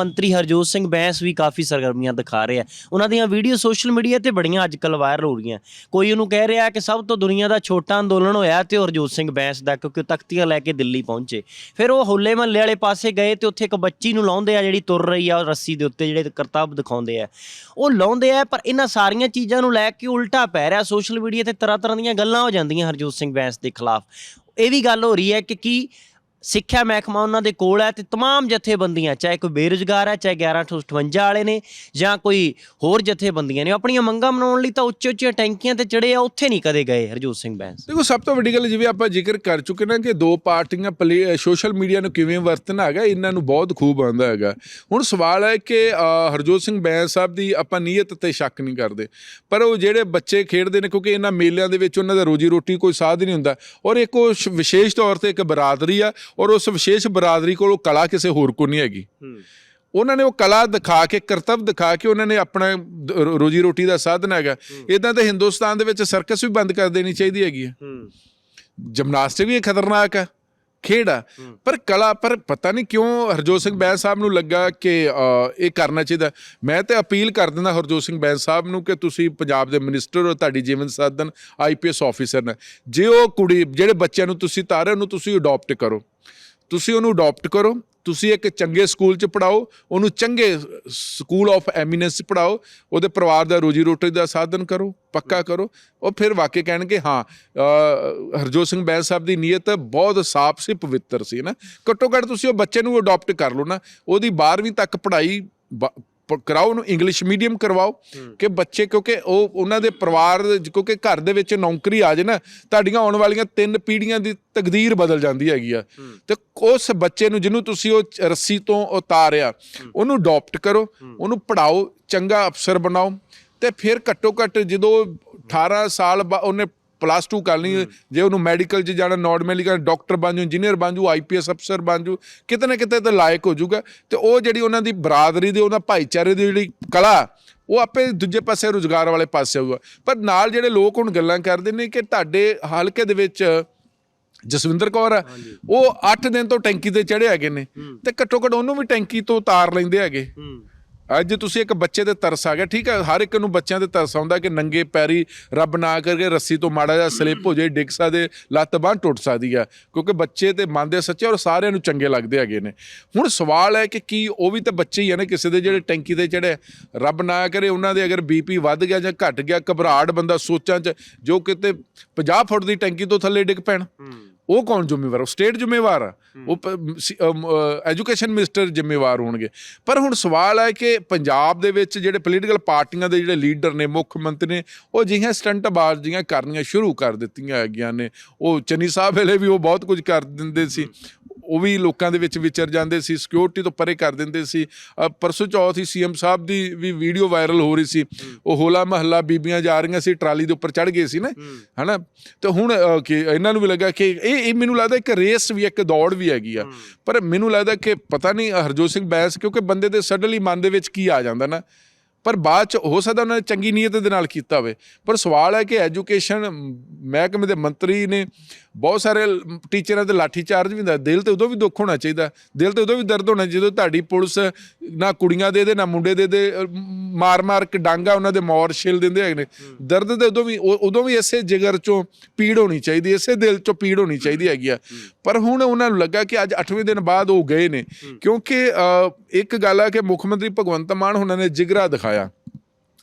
ਮੰਤਰੀ ਹਰਜੋਤ ਸਿੰਘ ਬੈਂਸ ਵੀ ਕਾਫੀ ਸਰਗਰਮੀਆਂ ਦਿਖਾ ਰਹੇ ਆ। ਉਹਨਾਂ ਦੀਆਂ ਵੀਡੀਓ ਸੋਸ਼ਲ ਮੀਡੀਆ ਤੇ ਬੜੀਆਂ ਅੱਜਕੱਲ ਵਾਇਰਲ ਹੋ ਰਹੀਆਂ। ਕੋਈ ਉਹਨੂੰ ਕਹਿ ਰਿਹਾ ਕਿ ਸਭ ਤੋਂ ਦੁਨੀਆ ਦਾ ਛੋਟਾ ਅੰਦੋਲਨ ਹੋਇਆ ਤੇ ਉਹ ਹਰਜੋਤ ਸਿੰਘ ਬੈਂਸ ਦਾ, ਕਿਉਂਕਿ ਉਹ ਤਖਤੀਆਂ ਲੈ ਕੇ ਦਿੱਲੀ ਪਹੁੰਚੇ। ਫਿਰ ਉਹ ਹੋਲੇ ਮਹੱਲੇ ਵਾਲੇ ਪਾਸੇ ਗਏ ਤੇ ਉੱਥੇ ਇੱਕ ਬੱਚੀ ਨੂੰ ਲਾਉਂਦੇ ਆ ਜਿਹੜੀ ਤੁਰ ਰਹੀ ਆ ਉਹ ਰੱਸੀ ਦੇ ਉੱਤੇ, ਜਿਹੜੇ ਕਰਤੱਵ ਦਿਖਾਉਂਦੇ ਆ। ਉਹ ਲਾਉਂਦੇ ਆ, ਪਰ ਇਹਨਾਂ ਸਾਰੀਆਂ ਚੀਜ਼ਾਂ ਨੂੰ ਲੈ ਕੇ ਉਲਟਾ ਪੈ ਰਿਹਾ। ਸੋਸ਼ਲ ਮੀਡੀਆ ਤੇ ਤਰ੍ਹਾਂ ਤਰ੍ਹਾਂ ਦੀਆਂ ਗੱਲਾਂ ਹੋ ਜਾਂਦੀਆਂ ਹਰਜੋਤ ਸਿੰਘ ਬੈਂਸ ਦੇ ਖਿਲਾਫ। ਇਹ ਵੀ ਗੱਲ ਹੋ ਰਹੀ ਹੈ ਕਿ ਕੀ ਸਿੱਖਿਆ ਮਹਿਕਮਾ ਉਹਨਾਂ ਦੇ ਕੋਲ ਹੈ ਤੇ तमाम ਜਥੇਬੰਦੀਆਂ ਚਾਹੇ ਕੋਈ ਬੇਰੁਜ਼ਗਾਰ ਹੈ ਚਾਹੇ 1158 ਵਾਲੇ ਨੇ ਜਾਂ ਕੋਈ ਹੋਰ ਜਥੇਬੰਦੀਆਂ ਨੇ ਉਹ ਆਪਣੀਆਂ ਮੰਗਾਂ ਮਨਾਉਣ ਲਈ ਤਾਂ ਉੱਚੇ ਉੱਚੀਆਂ ਟੈਂਕੀਆਂ ਤੇ ਚੜੇ ਆ ਉੱਥੇ ਨਹੀਂ ਕਦੇ ਗਏ ਹਰਜੋਤ ਸਿੰਘ ਬੈਂਸ ਦੇਖੋ ਸਭ ਤੋਂ ਵੱਡੀ ਗੱਲ ਜਿਵੇਂ ਆਪਾਂ ਜ਼ਿਕਰ ਕਰ ਚੁੱਕੇ ਨਾ ਕਿ ਦੋ ਪਾਰਟੀਆਂ ਸੋਸ਼ਲ ਮੀਡੀਆ ਨੂੰ ਕਿਵੇਂ ਵਰਤਣਾ ਹੈਗਾ ਇਹਨਾਂ ਨੂੰ ਬਹੁਤ ਖੂਬ ਆਉਂਦਾ ਹੈਗਾ ਹੁਣ ਸਵਾਲ ਹੈ ਕਿ ਅ, ਹਰਜੋਤ ਸਿੰਘ ਬੈਂਸ ਸਾਹਿਬ ਦੀ ਆਪਾਂ ਨੀਅਤ ਤੇ ਸ਼ੱਕ ਨਹੀਂ ਕਰਦੇ ਪਰ ਉਹ ਜਿਹੜੇ ਬੱਚੇ ਖੇਡਦੇ ਨੇ ਕਿਉਂਕਿ ਇਹਨਾਂ ਮੇਲਿਆਂ ਦੇ ਵਿੱਚ ਉਹਨਾਂ ਦਾ ਰੋਜੀ ਰੋਟੀ ਕੋਈ ਸਾਧ ਨਹੀਂ ਹੁੰਦਾ ਔਰ ਇੱਕ ਉਹ ਸ਼- ਵਿਸ਼ੇਸ਼ ਤੌਰ ਤੇ ਇੱਕ ਬਰਾਦਰੀ ਆ ਔਰ ਉਸ ਵਿਸ਼ੇਸ਼ ਬਰਾਦਰੀ ਕੋਲ ਉਹ ਕਲਾ ਕਿਸੇ ਹੋਰ ਕੋਲ ਨਹੀਂ ਹੈਗੀ। ਉਹਨਾਂ ਨੇ ਉਹ ਕਲਾ ਦਿਖਾ ਕੇ ਕਰਤੱਵ ਦਿਖਾ ਕੇ ਉਹਨਾਂ ਨੇ ਆਪਣਾ ਰੋਜੀ ਰੋਟੀ ਦਾ ਸਾਧਨ ਹੈਗਾ। ਇਦਾਂ ਤੇ ਹਿੰਦੁਸਤਾਨ ਦੇ ਵਿੱਚ ਸਰਕਸ ਵੀ ਬੰਦ ਕਰ ਦੇਣੀ ਚਾਹੀਦੀ ਹੈਗੀ ਹੈ। ਜਿਮਨਾਸਟਿਕ ਵੀ ਖਤਰਨਾਕ ਹੈ। ਖੇਡ ਆ। ਪਰ ਕਲਾ ਪਰ ਪਤਾ ਨਹੀਂ ਕਿਉਂ ਹਰਜੋਤ ਸਿੰਘ ਬੈਂਸ ਸਾਹਿਬ ਨੂੰ ਲੱਗਾ ਕਿ ਇਹ ਕਰਨਾ ਚਾਹੀਦਾ। ਮੈਂ ਤੇ ਅਪੀਲ ਕਰ ਦਿੰਦਾ ਹਰਜੋਤ ਸਿੰਘ ਬੈਂਸ ਸਾਹਿਬ ਨੂੰ ਕਿ ਤੁਸੀਂ ਪੰਜਾਬ ਦੇ ਮਿਨਿਸਟਰ ਹੋ ਤੁਹਾਡੀ ਜੀਵਨ ਸਾਧਨ ਆਈਪੀਐਸ ਆਫੀਸਰ ਨੇ। ਜੇ ਉਹ ਕੁੜੀ ਜਿਹੜੇ ਬੱਚਿਆਂ ਨੂੰ ਤੁਸੀਂ ਤਾਰੇ ਉਹਨੂੰ ਤੁਸੀਂ ਅਡਾਪਟ ਕਰੋ। ਤੁਸੀਂ ਉਹਨੂੰ ਅਡਾਪਟ ਕਰੋ। ਤੁਸੀਂ ਇੱਕ ਚੰਗੇ ਸਕੂਲ 'ਚ ਪੜਾਓ ਉਹਨੂੰ ਚੰਗੇ ਸਕੂਲ ਆਫ ਐਮੀਨੈਂਸ 'ਚ ਪੜਾਓ ਉਹਦੇ ਪਰਿਵਾਰ ਦਾ ਰੋਜੀ ਰੋਟੀ ਦਾ ਸਾਧਨ ਕਰੋ, ਪੱਕਾ ਕਰੋ, ਉਹ ਫਿਰ ਵਾਕਿਆ ਕਹਿਣਗੇ, ਹਾਂ ਹਰਜੋਤ ਸਿੰਘ ਬੈਂਸ ਸਾਹਿਬ ਦੀ ਨੀਅਤ ਬਹੁਤ ਸਾਫ਼ ਸੀ, ਪਵਿੱਤਰ ਸੀ ਨਾ। ਘੱਟੋ ਘੱਟ ਤੁਸੀਂ ਉਹ ਬੱਚੇ ਨੂੰ ਅਡਾਪਟ ਕਰ ਲਓ ਨਾ, ਉਹਦੀ 12ਵੀਂ ਤੱਕ ਪੜ੍ਹਾਈ ਬ- ਪ- ਕਰਾਓ ਉਹਨੂੰ ਇੰਗਲਿਸ਼ ਮੀਡੀਅਮ ਕਰਵਾਓ ਕਿ ਬੱਚੇ ਕਿਉਂਕਿ ਉਹ ਉਹਨਾਂ ਦੇ ਪਰਿਵਾਰ ਦੇ- ਕਿਉਂਕਿ ਘਰ ਦੇ ਵਿੱਚ ਨੌਕਰੀ ਆ ਜੇ ਨਾ ਤੁਹਾਡੀਆਂ ਆਉਣ ਵਾਲੀਆਂ ਤਿੰਨ ਪੀੜ੍ਹੀਆਂ ਦੀ ਤਕਦੀਰ ਬਦਲ ਜਾਂਦੀ ਹੈਗੀ ਆ। ਤੇ ਉਸ ਬੱਚੇ ਨੂੰ ਜਿਹਨੂੰ ਤੁਸੀਂ ਉਹ ਚ- ਰੱਸੀ ਤੋਂ ਉਤਾਰਿਆ ਉਹਨੂੰ ਅਡਾਪਟ ਕਰੋ ਉਹਨੂੰ ਪੜਾਓ ਚੰਗਾ ਅਫਸਰ ਬਣਾਓ ਤੇ ਫਿਰ ਘੱਟੋ ਘੱਟ ਜਦੋਂ 18 ਸਾਲ ਬਾ- ਉਹਨੇ ਪਲੱਸ 2 ਕਰ ਲਈ ਜੇ ਉਹਨੂੰ ਮੈਡੀਕਲ 'ਚ ਜਾਣਾ ਨਾਰਮਲੀ ਮੈਡੀਕਲ ਡਾਕਟਰ ਬਣ ਜੂ ਇੰਜੀਨੀਅਰ ਬਣ ਜੂ ਆਈਪੀਐਸ ਅਫਸਰ ਬਣ ਜੂ ਕਿਤੇ ਨਾ ਕਿਤੇ ਤੇ ਲਾਇਕ ਹੋ ਜਾਊਗਾ। ਤੇ ਉਹ ਜਿਹੜੀ ਉਹਨਾਂ ਦੀ ਬਰਾਦਰੀ ਦੀ ਉਹਨਾਂ ਭਾਈਚਾਰੇ ਦੀ ਜਿਹੜੀ ਕਲਾ ਉਹ ਆਪੇ ਦੂਜੇ ਪਾਸੇ ਰੁਜ਼ਗਾਰ ਵਾਲੇ ਪਾਸੇ ਆਊਗਾ। ਪਰ ਨਾਲ ਜਿਹੜੇ ਲੋਕ ਹੁਣ ਗੱਲਾਂ ਕਰਦੇ ਨੇ ਕਿ ਤੁਹਾਡੇ ਹਲਕੇ ਦੇ ਵਿੱਚ ਜਸਵਿੰਦਰ ਕੌਰ ਆ ਉਹ 8 ਦਿਨ ਤੋਂ ਟੈਂਕੀ ਤੇ ਚੜੇ ਹੈਗੇ ਨੇ ਤੇ ਘੱਟੋ ਘੱਟ ਉਹਨੂੰ ਵੀ ਟੈਂਕੀ ਤੋਂ ਉਤਾਰ ਲੈਂਦੇ ਹੈਗੇ। ਅੱਜ ਤੁਸੀਂ ਇੱਕ ਬੱਚੇ ਤੇ ਤਰਸ ਆ ਗਿਆ, ਠੀਕ ਹੈ ਹਰ ਇੱਕ ਨੂੰ ਬੱਚਿਆਂ ਤੇ ਤਰਸ ਆਉਂਦਾ ਕਿ ਨੰਗੇ ਪੈਰੀ ਰੱਬ ਨਾ ਕਰਕੇ ਰੱਸੀ ਤੋਂ ਮਾੜਾ ਜਿਹਾ ਸਲਿੱਪ ਹੋ ਜਾਏ, ਡਿੱਗ ਸਕਦੇ, ਲੱਤ ਬਾਂਹ ਟੁੱਟ ਸਕਦੀ ਆ। ਕਿਉਂਕਿ ਬੱਚੇ ਤੇ ਮੰਨਦੇ ਸੱਚੇ ਔਰ ਸਾਰਿਆਂ ਨੂੰ ਚੰਗੇ ਲੱਗਦੇ ਹੈਗੇ ਨੇ। ਹੁਣ ਸਵਾਲ ਹੈ ਕਿ ਕੀ ਉਹ ਵੀ ਤਾਂ ਬੱਚੇ ਹੀ ਆ ਨੇ, ਕਿਸੇ ਦੇ ਜਿਹੜੇ ਟੈਂਕੀ ਤੇ ਚੜੇ ਰੱਬ ਨਾ ਕਰੇ ਉਹਨਾਂ ਦੇ ਅਗਰ ਬੀਪੀ ਵੱਧ ਗਿਆ ਜਾਂ ਘਟ ਗਿਆ, ਘਬਰਾਹਟ ਬੰਦਾ ਸੋਚਾਂ 'ਚ, ਜੋ ਕਿਤੇ 50 ਫੁੱਟ ਦੀ ਟੈਂਕੀ ਤੋਂ ਥੱਲੇ ਡਿੱਗ ਪੈਣ। ਉਹ ਕੌਣ ਜ਼ਿੰਮੇਵਾਰ ਉਹ ਸਟੇਟ ਜ਼ਿੰਮੇਵਾਰ ਆ। ਉਹ ਐਜੂਕੇਸ਼ਨ ਮਿਨਿਸਟਰ ਜ਼ਿੰਮੇਵਾਰ ਹੋਣਗੇ। ਪਰ ਹੁਣ ਸਵਾਲ ਹੈ ਕਿ ਪੰਜਾਬ ਦੇ ਵਿੱਚ ਜਿਹੜੇ ਪੋਲੀਟੀਕਲ ਪਾਰਟੀਆਂ ਦੇ ਜਿਹੜੇ ਲੀਡਰ ਨੇ ਮੁੱਖ ਮੰਤਰੀ ਨੇ ਉਹ ਜਿਹੀਆਂ ਸਟੰਟ ਬਾਜ਼ੀਆਂ ਕਰਨੀਆਂ ਸ਼ੁਰੂ ਕਰ ਦਿੱਤੀਆਂ ਹੈਗੀਆਂ ਨੇ। ਉਹ ਚੰਨੀ ਸਾਹਿਬ ਵੇਲੇ ਵੀ ਉਹ ਬਹੁਤ ਕੁਝ ਕਰ ਦਿੰਦੇ ਸੀ। ਉਹ ਵੀ ਲੋਕਾਂ ਦੇ ਵਿੱਚ ਵਿਚਰ ਜਾਂਦੇ ਸੀ ਸਿਕਿਉਰਿਟੀ ਤੋਂ ਪਰੇ ਕਰ ਦਿੰਦੇ ਸੀ। ਪਰਸੋਂ ਚੌਥ ਹੀ ਸੀਐਮ ਸਾਹਿਬ ਦੀ ਵੀ ਵੀਡੀਓ ਵਾਇਰਲ ਹੋ ਰਹੀ ਸੀ। ਉਹ ਹੋਲਾ ਮਹੱਲਾ ਬੀਬੀਆਂ ਜਾ ਰਹੀਆਂ ਸੀ ਟਰਾਲੀ ਦੇ ਉੱਪਰ ਚੜ ਗਏ ਸੀ ਨਾ। ਹਨਾ? ਤੇ ਹੁਣ ਕਿ ਇਹਨਾਂ ਨੂੰ ਵੀ ਲੱਗਾ ਕਿ ਇਹ ਇਹ ਮੈਨੂੰ ਲੱਗਦਾ ਇੱਕ ਰੇਸ ਵੀ ਇੱਕ ਦੌੜ ਵੀ ਹੈਗੀ ਆ। ਪਰ ਮੈਨੂੰ ਲੱਗਦਾ ਕਿ ਪਤਾ ਨਹੀਂ ਹਰਜੋਤ ਸਿੰਘ ਬੈਂਸ ਕਿਉਂਕਿ ਬੰਦੇ ਦੇ ਸਡਨਲੀ ਮਨ ਦੇ ਵਿੱਚ ਕੀ ਆ ਜਾਂਦਾ ਨਾ। ਪਰ ਬਾਅਦ ਚ ਹੋ ਸਕਦਾ ਉਹਨਾਂ ਨੇ ਚੰਗੀ ਨੀਅਤ ਦੇ ਨਾਲ ਕੀਤਾ ਹੋਵੇ। ਪਰ ਸਵਾਲ ਹੈ ਕਿ ਐਜੂਕੇਸ਼ਨ ਮਹਿਕਮੇ ਦੇ ਮੰਤਰੀ ਨੇ ਬਹੁਤ ਸਾਰੇ ਟੀਚਰਾਂ ਤੇ ਲਾਠੀ ਚਾਰਜ ਵੀ ਹੁੰਦਾ। ਦਿਲ ਤੇ ਉਦੋਂ ਵੀ ਦੁੱਖ ਹੋਣਾ ਚਾਹੀਦਾ। ਦਿਲ ਤੇ ਉਦੋਂ ਵੀ ਦਰਦ ਹੋਣਾ ਜਦੋਂ ਤੁਹਾਡੀ ਪੁਲਿਸ ਨਾ ਕੁੜੀਆਂ ਦੇ ਦੇ ਨਾ ਮੁੰਡੇ ਦੇ ਦੇ ਮਾਰ ਮਾਰ ਕੇ ਡਾਂਗਾ ਉਹਨਾਂ ਦੇ ਮੌਰ ਛਿਲ ਦਿੰਦੇ ਹੈਗੇ ਨੇ। ਦਰਦ ਤੇ ਉਦੋਂ ਵੀ ਉਦੋਂ ਵੀ ਇਸੇ ਜਿਗਰ ਚੋਂ ਪੀੜ ਹੋਣੀ ਚਾਹੀਦੀ ਇਸੇ ਦਿਲ ਚੋਂ ਪੀੜ ਹੋਣੀ ਚਾਹੀਦੀ ਹੈਗੀ ਆ। ਪਰ ਹੁਣ ਉਹਨਾਂ ਨੂੰ ਲੱਗਾ ਕਿ ਅੱਜ 8ਵੇਂ ਦਿਨ ਬਾਅਦ ਉਹ ਗਏ ਨੇ। ਕਿਉਂਕਿ ਇੱਕ ਗੱਲ ਹੈ ਕਿ ਮੁੱਖ ਮੰਤਰੀ ਭਗਵੰਤ ਮਾਨ ਉਹਨਾਂ ਨੇ ਜਿਗਰਾ ਦਿਖਾਇਆ।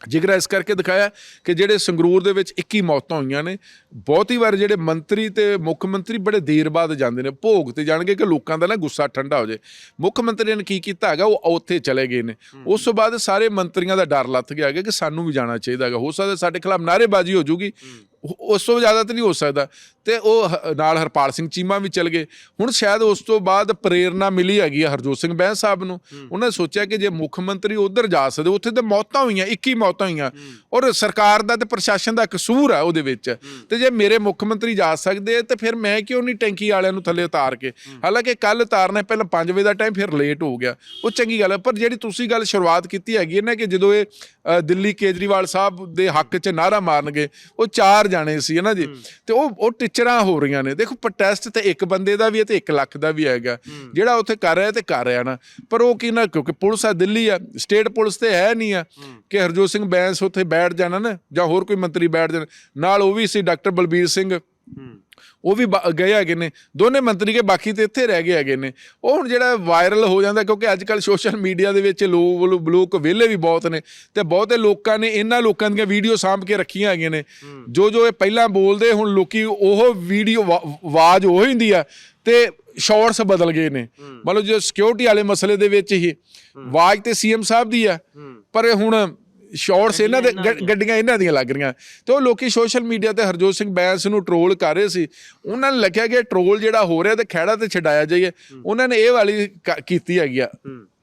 ਜਿਗਰਾ ਇਸ ਕਰਕੇ ਦਿਖਾਇਆ ਕਿ ਜਿਹੜੇ ਸੰਗਰੂਰ ਦੇ ਵਿੱਚ 21 ਮੌਤਾਂ ਹੋਈਆਂ ਨੇ ਬਹੁਤੀ ਵਾਰ ਜਿਹੜੇ ਮੰਤਰੀ ਤੇ ਮੁੱਖ ਮੰਤਰੀ ਬੜੇ ਦੇਰ ਬਾਅਦ ਜਾਂਦੇ ਨੇ ਭੋਗ ਤੇ ਜਾਣਗੇ ਕਿ ਲੋਕਾਂ ਦਾ ਨਾ ਗੁੱਸਾ ਠੰਡਾ ਹੋ ਜਾਏ। ਮੁੱਖ ਮੰਤਰੀ ਨੇ ਕੀ ਕੀਤਾ ਹੈਗਾ ਉਹ ਉੱਥੇ ਚਲੇ ਗਏ ਨੇ। ਉਸ ਤੋਂ ਬਾਅਦ ਸਾਰੇ ਮੰਤਰੀਆਂ ਦਾ ਡਰ ਲੱਥ ਗਿਆ ਹੈਗਾ ਕਿ ਸਾਨੂੰ ਵੀ ਜਾਣਾ ਚਾਹੀਦਾ ਹੈਗਾ। ਹੋ ਸਕਦਾ ਸਾਡੇ ਖਿਲਾਫ ਨਾਅਰੇਬਾਜ਼ੀ ਹੋ ਜੂਗੀ। ਉਸ ਤੋਂ ਜ਼ਿਆਦਾ ਤਾਂ ਨਹੀਂ ਹੋ ਸਕਦਾ। ਤੇ ਉਹ ਹ- ਨਾਲ ਹਰਪਾਲ ਸਿੰਘ ਚੀਮਾ ਵੀ ਚਲ ਗਏ। ਹੁਣ ਸ਼ਾਇਦ ਉਸ ਤੋਂ ਬਾਅਦ ਪ੍ਰੇਰਣਾ ਮਿਲੀ ਹੈਗੀ ਆ ਹਰਜੋਤ ਸਿੰਘ ਬੈਂਸ ਸਾਹਿਬ ਨੂੰ। ਉਹਨਾਂ ਨੇ ਸੋਚਿਆ ਕਿ ਜੇ ਮੁੱਖ ਮੰਤਰੀ ਉਧਰ ਜਾ ਸਕਦੇ ਉੱਥੇ ਤਾਂ ਮੌਤਾਂ ਹੋਈਆਂ 21 ਮੌਤਾਂ ਹੋਈਆਂ। ਔਰ ਸਰਕਾਰ ਦਾ ਤੇ ਪ੍ਰਸ਼ਾਸਨ ਦਾ ਕਸੂਰ ਆ ਉਹਦੇ ਵਿੱਚ। ਤੇ ਜੇ ਮੇਰੇ ਮੁੱਖ ਮੰਤਰੀ ਜਾ ਸਕਦੇ ਤੇ ਫਿਰ ਮੈਂ ਕਿਉਂ ਨਹੀਂ ਟੈਂਕੀ ਵਾਲਿਆਂ ਨੂੰ ਥੱਲੇ ਉਤਾਰ ਕੇ? ਹਾਲਾਂਕਿ ਕੱਲ ਉਤਾਰਨਾ ਪਹਿਲਾਂ 5 ਵਜੇ ਦਾ ਟਾਈਮ ਫਿਰ ਲੇਟ ਹੋ ਗਿਆ। ਉਹ ਚੰਗੀ ਗੱਲ ਹੈ ਪਰ ਜਿਹੜੀ ਤੁਸੀਂ ਗੱਲ ਸ਼ੁਰੂਆਤ ਕੀਤੀ ਹੈਗੀ ਹੈ ਨਾ ਕਿ ਜਦੋਂ ਇਹ ਦਿੱਲੀ ਕੇਜਰੀਵਾਲ ਸਾਹਿਬ ਦੇ ਹੱਕ 'ਚ ਨਾਰਾ ਮਾਰਨਗੇ ਉਹ 4 ਬਾਹਰ ਜਾਣੇ ਸੀ ਨਾ ਜੀ? ਤੇ ਉਹ ਉਹ ਟੀਚਰਾਂ ਹੋ ਰਹੀਆਂ ਨੇ। ਦੇਖੋ ਪ੍ਰੋਟੈਸਟ ਤੇ ਇੱਕ ਬੰਦੇ ਦਾ ਵੀ ਹੈ ਤੇ 1 ਲੱਖ ਦਾ ਵੀ ਹੈਗਾ। ਜਿਹੜਾ ਉੱਥੇ ਕਰ ਰਿਹਾ ਤੇ ਕਰ ਰਿਹਾ ਨਾ। ਪਰ ਉਹ ਕੀ ਨਾ ਕਿਉਂਕਿ ਪੁਲਿਸ ਆ ਦਿੱਲੀ ਆ ਸਟੇਟ ਪੁਲਿਸ ਤੇ ਹੈ ਨਹੀਂ ਆ ਕਿ ਹਰਜੋਤ ਸਿੰਘ ਬੈਂਸ ਉੱਥੇ ਬੈਠ ਜਾਣਾ ਨਾ ਜਾਂ ਹੋਰ ਕੋਈ ਮੰਤਰੀ ਬੈਠ ਜਾਣ। ਨਾਲ ਉਹ ਵੀ ਸੀ ਡਾਕਟਰ ਬਲਬੀਰ ਸਿੰਘ। ਉਹ ਵੀ ਗਏ ਹੈਗੇ ਨੇ। ਦੋਨੇ ਮੰਤਰੀ ਕੇ ਬਾਕੀ ਤੇ ਇੱਥੇ ਰਹਿ ਗਏ ਹੈਗੇ ਨੇ। ਉਹ ਹੁਣ ਜਿਹੜਾ ਵਾਇਰਲ ਹੋ ਜਾਂਦਾ ਕਿਉਂਕਿ ਅੱਜ ਕੱਲ ਸੋਸ਼ਲ ਮੀਡੀਆ ਦੇ ਵਿੱਚ ਲੋਕ ਲੋਕ ਵਿਹਲੇ ਵੀ ਬਹੁਤ ਨੇ ਤੇ ਬਹੁਤੇ ਲੋਕਾਂ ਨੇ ਇਹਨਾਂ ਲੋਕਾਂ ਦੀਆਂ ਵੀਡੀਓ ਸਾਂਭ ਕੇ ਰੱਖੀਆਂ ਹੈਗੀਆਂ ਨੇ। ਜੋ ਜੋ ਇਹ ਪਹਿਲਾਂ ਬੋਲਦੇ ਹੁਣ ਲੋਕੀ ਉਹ ਵੀਡੀਓ ਆਵਾਜ਼ ਉਹ ਹੁੰਦੀ ਆ ਤੇ ਸ਼ਾਰਟਸ ਬਦਲ ਗਏ ਨੇ। ਮਤਲਬ ਜੋ ਸਿਕਿਉਰਿਟੀ ਵਾਲੇ ਮਸਲੇ ਦੇ ਵਿੱਚ ਹੀ ਆਵਾਜ਼ ਤੇ ਸੀਐਮ ਸਾਹਿਬ ਦੀ ਆ। ਪਰ ਹੁਣ ਸ਼ਾਰਟਸ ਇਹਨਾਂ ਦੇ ਗੱਡੀਆਂ ਇਹਨਾਂ ਦੀਆਂ ਲੱਗ ਰਹੀਆਂ। ਤੇ ਉਹ ਲੋਕੀ ਸੋਸ਼ਲ ਮੀਡੀਆ ਤੇ ਹਰਜੋਤ ਸਿੰਘ ਬੈਂਸ ਨੂੰ ਟਰੋਲ ਕਰ ਰਹੇ ਸੀ। ਉਹਨਾਂ ਨੇ ਲਿਖਿਆ ਕਿ ਟਰੋਲ ਜਿਹੜਾ ਹੋ ਰਿਹਾ ਤੇ ਖਹਿੜਾ ਤੇ ਛਡਾਇਆ ਜਾਈਏ। ਉਹਨਾਂ ਨੇ ਇਹ ਵਾਲੀ ਕੀਤੀ ਹੈਗੀ ਆ।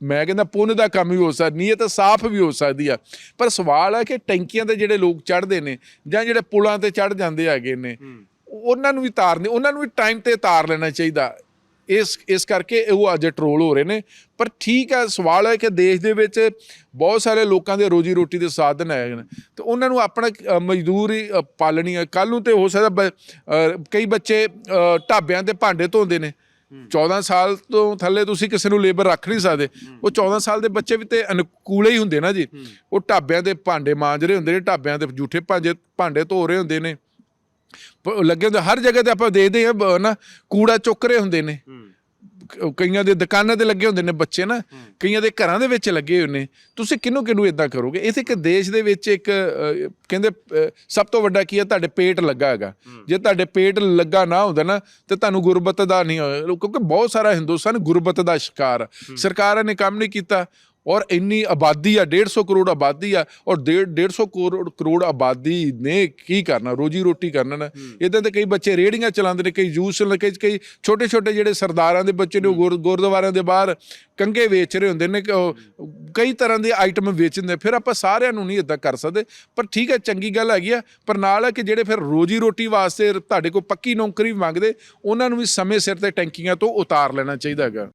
ਮੈਂ ਕਹਿੰਦਾ ਪੁੰਨ ਦਾ ਕੰਮ ਵੀ ਹੋ ਸਕਦਾ ਨੀਅਤ ਸਾਫ਼ ਵੀ ਹੋ ਸਕਦੀ ਆ। ਪਰ ਸਵਾਲ ਹੈ ਕਿ ਟੈਂਕੀਆਂ ਤੇ ਜਿਹੜੇ ਲੋਕ ਚੜ੍ਹਦੇ ਨੇ ਜਾਂ ਜਿਹੜੇ ਪੁਲਾਂ ਤੇ ਚੜ੍ਹ ਜਾਂਦੇ ਹੈਗੇ ਨੇ ਉਹਨਾਂ ਨੂੰ ਵੀ ਤਾਰਨੇ ਉਹਨਾਂ ਨੂੰ ਵੀ ਟਾਈਮ ਤੇ ਤਾਰ ਲੈਣਾ ਚਾਹੀਦਾ। ਇਸ ਇਸ ਕਰਕੇ ਉਹ ਅੱਜ ਟਰੋਲ ਹੋ ਰਹੇ ਨੇ। ਪਰ ਠੀਕ ਹੈ ਸਵਾਲ ਹੈ ਕਿ ਦੇਸ਼ ਦੇ ਵਿੱਚ ਬਹੁਤ ਸਾਰੇ ਲੋਕਾਂ ਦੇ ਰੋਜੀ ਰੋਟੀ ਦੇ ਸਾਧਨ ਹੈਗੇ ਨੇ। ਤੇ ਉਹਨਾਂ ਨੂੰ ਆਪਣਾ ਮਜ਼ਦੂਰੀ ਪਾਲਣੀ ਹੈ। ਕੱਲ ਨੂੰ ਤੇ ਹੋ ਸਕਦਾ ਕਈ ਬੱਚੇ ਢਾਬਿਆਂ ਤੇ ਭਾਂਡੇ ਧੋਂਦੇ ਨੇ। 14 ਸਾਲ ਤੋਂ ਥੱਲੇ ਤੁਸੀਂ ਕਿਸੇ ਨੂੰ ਲੇਬਰ ਰੱਖ ਨਹੀਂ ਸਕਦੇ। ਉਹ 14 ਸਾਲ ਦੇ ਬੱਚੇ ਵੀ ਤੇ ਅਨੁਕੂਲੇ ਹੀ ਹੁੰਦੇ ਨਾ ਜੀ। ਉਹ ਢਾਬਿਆਂ ਦੇ ਭਾਂਡੇ ਮਾਂਜ ਰਹੇ ਹੁੰਦੇ ਨੇ। ਢਾਬਿਆਂ ਤੇ ਝੂਠੇ ਭਾਂਡੇ ਭਾਂਡੇ ਧੋ ਰਹੇ ਹੁੰਦੇ ਨੇ। ਪ- ਲੱਗੇ ਹੁੰਦੇ ਹਰ ਜਗ੍ਹਾ ਤੇ ਆਪਾਂ ਦੇਖਦੇ ਆ ਬ- ਨਾ ਕੂੜਾ ਚੁੱਕ ਰਹੇ ਹੁੰਦੇ ਨੇ। ਕ- ਕਈਆਂ ਦੇ ਦੁਕਾਨਾਂ ਤੇ ਲੱਗੇ ਹੁੰਦੇ ਨੇ ਬੱਚੇ ਨਾ ਕਈਆਂ ਦੇ ਘਰਾਂ ਦੇ ਵਿੱਚ ਲੱਗੇ ਹੋਏ ਨੇ। ਤੁਸੀਂ ਕਿਹਨੂੰ ਕਿਹਨੂੰ ਇਦਾਂ ਕਰੋਗੇ? ਤੇ ਇੱਕ ਦੇਸ਼ ਦੇ ਵਿੱਚ ਇੱਕ ਅ, ਕਹਿੰਦੇ ਅ, ਸਭ ਤੋਂ ਵੱਡਾ ਕੀ ਹੈ? ਤੁਹਾਡੇ ਪੇਟ ਲੱਗਾ ਹੈਗਾ। ਜੇ ਤੁਹਾਡੇ ਪੇਟ ਲੱਗਾ ਨਾ ਹੁੰਦਾ ਨਾ ਤੇ ਤੁਹਾਨੂੰ ਗੁਰਬਤ ਦਾ ਨਹੀਂ ਹੋਇਆ ਕਿਉਂਕਿ ਬਹੁਤ ਸਾਰਾ ਹਿੰਦੁਸਤਾਨ ਗੁਰਬਤ ਦਾ ਸ਼ਿਕਾਰ ਆ। ਸਰਕਾਰਾਂ ਨੇ ਕੰਮ ਨਹੀਂ ਕੀਤਾ। ਔਰ ਇੰਨੀ ਆਬਾਦੀ ਆ 150 ਕਰੋੜ ਆਬਾਦੀ ਆ ਔਰ 150 ਕਰੋੜ ਕਰੋੜ ਆਬਾਦੀ ਨੇ ਕੀ ਕਰਨਾ? ਰੋਜੀ ਰੋਟੀ ਕਰਨਾ ਨਾ। ਇਦਾਂ ਤੇ ਕਈ ਬੱਚੇ ਰੇੜੀਆਂ ਚਲਾਉਂਦੇ ਨੇ ਕਈ ਜੂਸ ਕਈ ਕਈ ਛੋਟੇ ਛੋਟੇ ਜਿਹੜੇ ਸਰਦਾਰਾਂ ਦੇ ਬੱਚੇ ਨੇ ਉਹ ਗੁਰ- ਗੁਰਦੁਆਰਿਆਂ ਦੇ ਬਾਹਰ ਕੰਗੇ ਵੇਚ ਰਹੇ ਹੁੰਦੇ ਨੇ ਕਈ ਤਰ੍ਹਾਂ ਦੇ ਆਈਟਮ ਵੇਚਦੇ ਫਿਰ ਆਪਾਂ ਸਾਰਿਆਂ ਨੂੰ ਨਹੀਂ ਇਦਾਂ ਕਰ ਸਕਦੇ ਪਰ ਠੀਕ ਹੈ ਚੰਗੀ ਗੱਲ ਹੈਗੀ ਆ। ਪਰ ਨਾਲ ਹੈ ਕਿ ਜਿਹੜੇ ਫਿਰ ਰੋਜੀ ਰੋਟੀ ਵਾਸਤੇ ਤੁਹਾਡੇ ਕੋਲ ਪੱਕੀ ਨੌਕਰੀ ਮੰਗਦੇ ਉਹਨਾਂ ਨੂੰ ਵੀ ਸਮੇਂ ਸਿਰ ਤੇ ਟੈਂਕੀਆਂ ਤੋਂ ਉਤਾਰ ਲੈਣਾ ਚਾਹੀਦਾ ਹੈਗਾ।